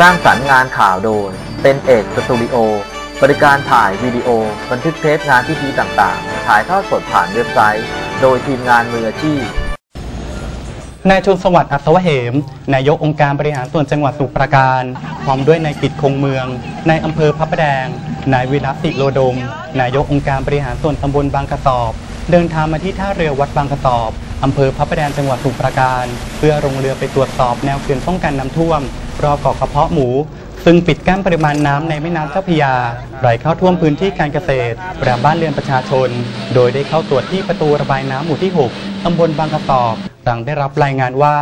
สร้างสรรค์งานข่าวโดย เป็นเอกสตูดิโอ บริการถ่ายวิดีโอ บันทึกเทปงานพิธีต่างๆ ถ่ายทอดสดผ่านเว็บไซต์ โดยทีมงานมืออาชีพ นายชนสวัสดิ์อัศวเหม นายกองค์การบริหารส่วนจังหวัดสมุพรปราการ พร้อมด้วยนายกิตคงเมือง นายอำเภอพระประแดง นายวิรัติโลดม นายกองค์การบริหารส่วนตำบลบางกระสอบ เดินทางมาที่ท่าเรือวัดบางกระสอบอำเภอพระประแดงจังหวัดสมุพรปราการ เพื่อลงเรือไปตรวจสอบแนวเขื่อนป้องกันน้ำท่วม รอบเกาะกระเพาะหมู ซึ่งปิดกั้นปริมาณน้ำในแม่น้ำเจ้าพระยาไหลเข้าท่วมพื้นที่การเกษตรและบ้านเรือนประชาชน โดยได้เข้าตรวจที่ประตูระบายน้ำหมู่ที่ 6ตำบลบางกระสอบหลังได้รับรายงานว่า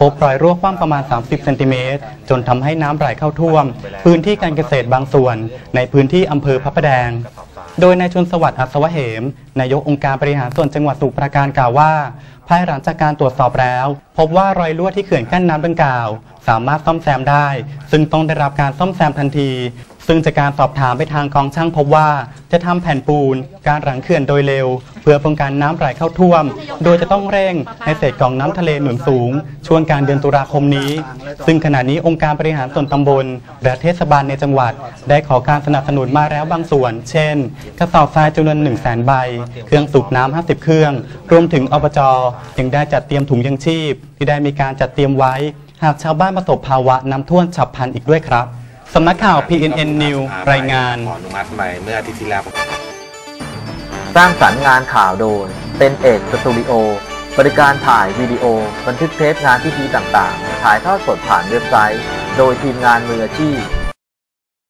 พบรอยรั่วคว่ำประมาณ 30 เซนติเมตร จนทำให้น้ำไหลเข้าท่วม พื้นที่การเกษตรบางส่วน ในพื้นที่อำเภอพระประแดง โดยนายชนสวัสดิ์อัศวเหม นายกองค์การบริหารส่วนจังหวัดสมุพรปราการกล่าวว่า ภายหลังจากการตรวจสอบแล้ว พบว่ารอยรั่วที่เขื่อนกั้นน้ำดังกล่าว สามารถซ่อมแซมได้ ซึ่งต้องได้รับการซ่อมแซมทันที ซึ่งจากการสอบถามไปทางกองช่างพบว่า จะทำแผ่นปูน การหลังเขื่อนโดยเร็ว เพื่อป้องกันน้ำไหลเข้าท่วม โดยจะต้องเร่งให้เศษกองน้ำทะเลหนุนสูง ช่วงกลารเดือนตุลาคมนี้ ซึ่งขณะนี้องค์การบริหารส่วนตำบลและเทศบาลในจังหวัด ได้ขอการสนับสนุนมาแล้วบางส่วน เช่น กระสอบทรายจำนวน1 0 0 0 0แสนใบ เครื่องสูบน้ำ50 เครื่อง รวมถึงอบจยังได้จัดเตรียมถุงยังชีพ ที่ได้มีการจัดเตรียมไว้ หากชาวบ้านประสบภาวะน้ำท่วมฉับพลันอีกด้วยครับ สำนักข่าว PNN News รายงาน ขออนุมัติไปเมื่ออาทิตย์ที่แล้ว สร้างสรรค์งานข่าวโดยเป็นเอกสตูดิโอ บริการถ่ายวิดีโอ บันทึกเทปงานพิธีต่างๆ ถ่ายทอดสดผ่านเว็บไซต์ โดยทีมงานมืออาชีพ